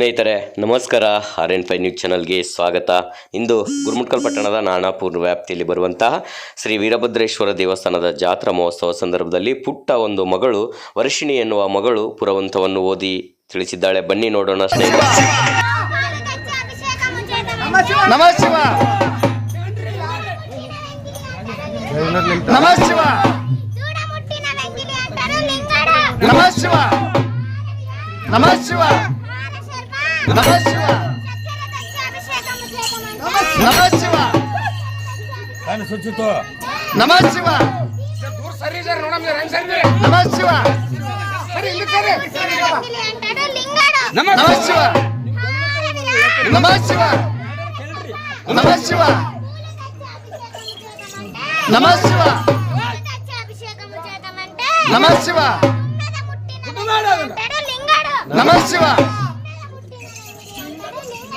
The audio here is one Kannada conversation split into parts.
ಸ್ನೇಹಿತರೆ, ನಮಸ್ಕಾರ. ಆರ್ ಎನ್ ಫೈ ನ್ಯೂಸ್ ಚಾನಲ್ಗೆ ಸ್ವಾಗತ. ಇಂದು ಗುರುಮುಟ್ಕಲ್ ಪಟ್ಟಣದ ನಾನಾಪುರ್ ವ್ಯಾಪ್ತಿಯಲ್ಲಿ ಬರುವಂತಹ ಶ್ರೀ ವೀರಭದ್ರೇಶ್ವರ ದೇವಸ್ಥಾನದ ಜಾತ್ರಾ ಮಹೋತ್ಸವ ಸಂದರ್ಭದಲ್ಲಿ ಪುಟ್ಟ ಒಂದು ಮಗಳು ವರ್ಷಿಣಿ ಎನ್ನುವ ಮಗಳು ಪುರವಂತವನ್ನು ಓದಿ ತಿಳಿಸಿದ್ದಾಳೆ. ಬನ್ನಿ ನೋಡೋಣ ಸ್ನೇಹಿತರೆ. ನಮಸ್ ಶಿವ. ಶುಚಿತ್ವ ನಮ ಶಿವ ದೂರ ಸರಿ ಸರ್ ನೋಡಮ್ ಸರ್ ಹೆಂಗ್ ಸರಿ ನಮ ಶಿವ ಸರಿ ಇಲ್ಲಿ ಸರಿ ನಮ ಶಿವ ನಮ ಶಿವ ನಮ ಶಿವ నమ శివ నమ శివ నమ శివ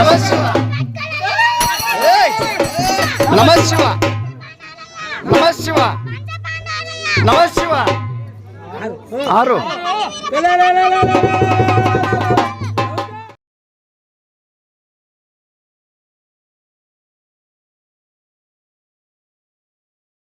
ನಮ ಶಿವ ನಮ ಶಿವ ನಮ ಶಿವ ಆರು